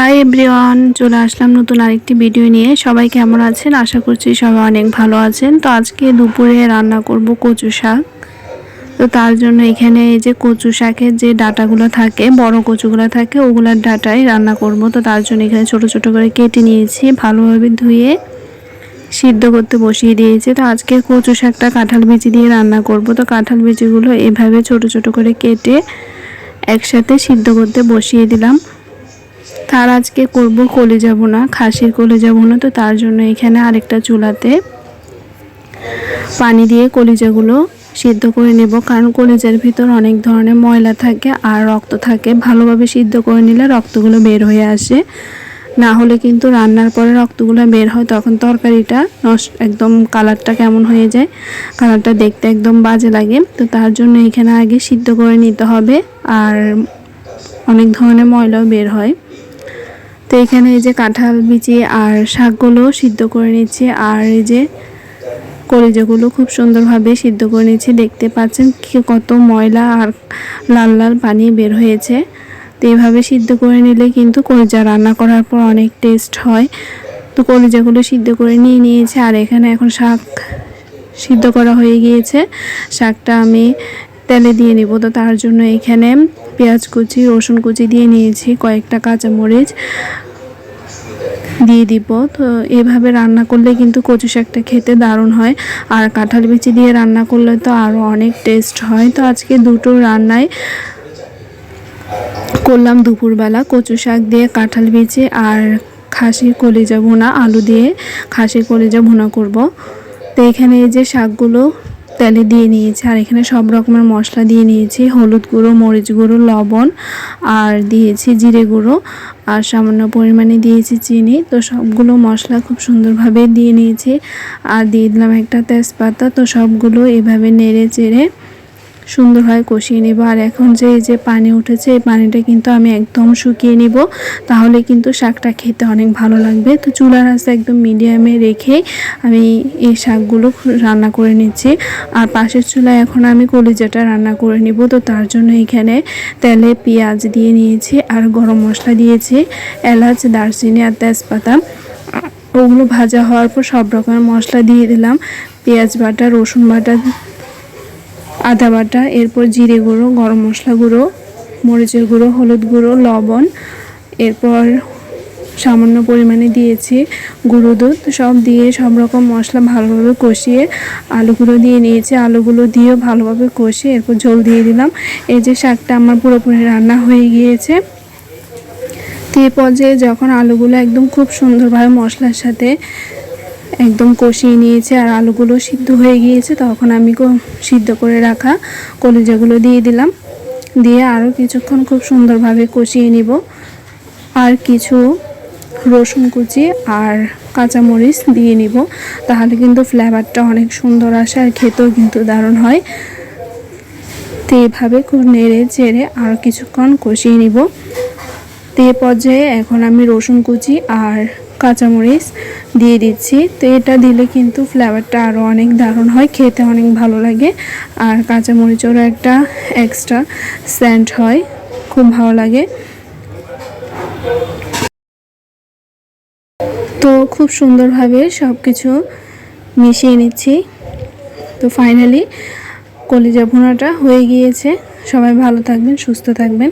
Hi everyone চলে আসলাম নতুন আরেকটি ভিডিও নিয়ে। সবাই কেমন আছেন? আশা করছি সবাই অনেক ভালো আছেন। তো আজকে দুপুরে রান্না করব কচু শাক। তো তার জন্য এখানে এই যে কচু শাকের যে ডাটাগুলো থাকে, বড় কচুগুলো থাকে, ওগুলোর ডাটাই রান্না করব। তো তার জন্য এখানে ছোট ছোট করে কেটে নিয়েছি, ভালোভাবে ধুয়ে সিদ্ধ করতে বসিয়ে দিয়েছি। তো আজকে কচু শাকটা কাঁঠাল বিচি দিয়ে রান্না করব। তো কাঁঠাল বিচিগুলো এভাবে ছোট ছোট করে কেটে একসাথে সিদ্ধ করতে বসিয়ে দিলাম। তার আজকে করব, কলে যাব না, খাসির কলে যাব না, তো তার জন্য এখানে আরেকটা চুলাতে পানি দিয়ে কলিজাগুলো সিদ্ধ করে নেব। কারণ কলিজার ভিতর অনেক ধরনের ময়লা থাকে আর রক্ত থাকে। ভালোভাবে সিদ্ধ করে নিলে রক্তগুলো বের হয়ে আসে। না হলে কিন্তু রান্নার পরে রক্তগুলো বের হয়, তখন তরকারিটা নষ্ট, একদম কালারটা কেমন হয়ে যায়, কালারটা দেখতে একদম বাজে লাগে। তো তার জন্য এখানে আগে সিদ্ধ করে নিতে হবে আর অনেক ধরনের ময়লাও বের হয়। তো এখানে এই যে কাঁঠাল, বিচি আর শাকগুলো সিদ্ধ করে নিচ্ছি। আর এই যে কলিজাগুলো খুব সুন্দরভাবে সিদ্ধ করে নিচ্ছি। দেখতে পাচ্ছেন কত ময়লা আর লাল লাল পানি বের হয়েছে। তো এইভাবে সিদ্ধ করে নিলে কিন্তু কলিজা রান্না করার পর অনেক টেস্ট হয়। তো কলিজাগুলো সিদ্ধ করে নিয়ে নিয়েছে। আর এখানে এখন শাক সিদ্ধ করা হয়ে গিয়েছে। শাকটা আমি তেলে দিয়ে নিব। তো তার জন্য এখানে পেঁয়াজ কুচি, রসুন কুচি দিয়ে নিয়েছি, কয়েকটা কাঁচামরিচ দিয়ে দিব। তো এভাবে রান্না করলে কিন্তু কচু শাকটা খেতে দারুণ হয়। আর কাঁঠাল বিচি দিয়ে রান্না করলে তো আরও অনেক টেস্ট হয়। তো আজকে দুটো রান্নায় করলাম দুপুরবেলা, কচু শাক দিয়ে কাঁঠাল বিচি আর খাসির কলিজা ভুনা, আলু দিয়ে খাসির কলিজা ভুনা করব। তো এখানে এই যে শাকগুলো তেলে দিয়ে নিয়েছি, আর এখানে সব রকমের মশলা দিয়ে নিয়েছি। হলুদ গুঁড়ো, মরিচ গুঁড়ো, লবণ, আর দিয়েছি জিরে গুঁড়ো, আর সামান্য পরিমাণে দিয়েছি চিনি। তো সবগুলো মশলা খুব সুন্দরভাবে দিয়ে নিয়েছি। আর দিয়ে দিলাম একটা তেজপাতা। তো সবগুলো এভাবে নেড়ে চেড়ে সুন্দরভাবে কষিয়ে নেব। আর এখন যে এই যে পানি উঠেছে, এই পানিটা কিন্তু আমি একদম শুকিয়ে নিব। তাহলে কিন্তু শাকটা খেতে অনেক ভালো লাগবে। তো চুলার আঁচে একদম মিডিয়ামে রেখে আমি এই শাকগুলো রান্না করে নিচ্ছি। আর পাশের চুলায় এখন আমি কলিজাটা রান্না করে নিব। তো তার জন্য এখানে তেলে পেঁয়াজ দিয়ে নিয়েছি আর গরম মশলা দিয়েছি, এলাচ, দারচিনি আর তেজপাতা। ওগুলো ভাজা হওয়ার পর সব রকমের মশলা দিয়ে দিলাম। পেঁয়াজ বাটা, রসুন বাটা আদা বাটা, এরপর জিরে গুঁড়ো, গরম মশলা গুঁড়ো, মরিচের গুঁড়ো, হলুদ গুঁড়ো, লবণ, এরপর সামান্য পরিমাণে দিয়েছি গুঁড়ো দুধ। সব দিয়ে সব রকম মশলা ভালোভাবে কষিয়ে আলুগুলো দিয়ে নিয়েছি। আলুগুলো দিয়েও ভালোভাবে কষিয়ে এরপর ঝোল দিয়ে দিলাম। এই যে শাকটা আমার পুরোপুরি রান্না হয়ে গিয়েছে। তো পর্যায়ে যখন আলুগুলো একদম খুব সুন্দরভাবে মশলার সাথে একদম কষিয়ে নিয়েছে আর আলুগুলো সিদ্ধ হয়ে গিয়েছে, তখন আমি সিদ্ধ করে রাখা কলিজাগুলো দিয়ে দিলাম। দিয়ে আরও কিছুক্ষণ খুব সুন্দরভাবে কষিয়ে নিব। আর কিছু রসুন কুচি আর কাঁচামরিচ দিয়ে নিব, তাহলে কিন্তু ফ্লেভারটা অনেক সুন্দর আসে আর খেতেও কিন্তু দারুণ হয়। তো এইভাবে খুব নেড়ে চেড়ে আরও কিছুক্ষণ কষিয়ে নিব। তো পর্যায়ে এখন আমি রসুন কুচি আর কাঁচামরিচ দিয়ে দিচ্ছি। তো এটা দিলে কিন্তু ফ্লেভারটা আরও অনেক দারুণ হয়, খেতে অনেক ভালো লাগে। আর কাঁচামরিচেরও একটা এক্সট্রা স্যান্ড হয়, খুব ভালো লাগে। তো খুব সুন্দরভাবে সব কিছু মিশিয়ে নিচ্ছি। তো ফাইনালি কলিজা ভুনাটা হয়ে গিয়েছে। সবাই ভালো থাকবেন, সুস্থ থাকবেন।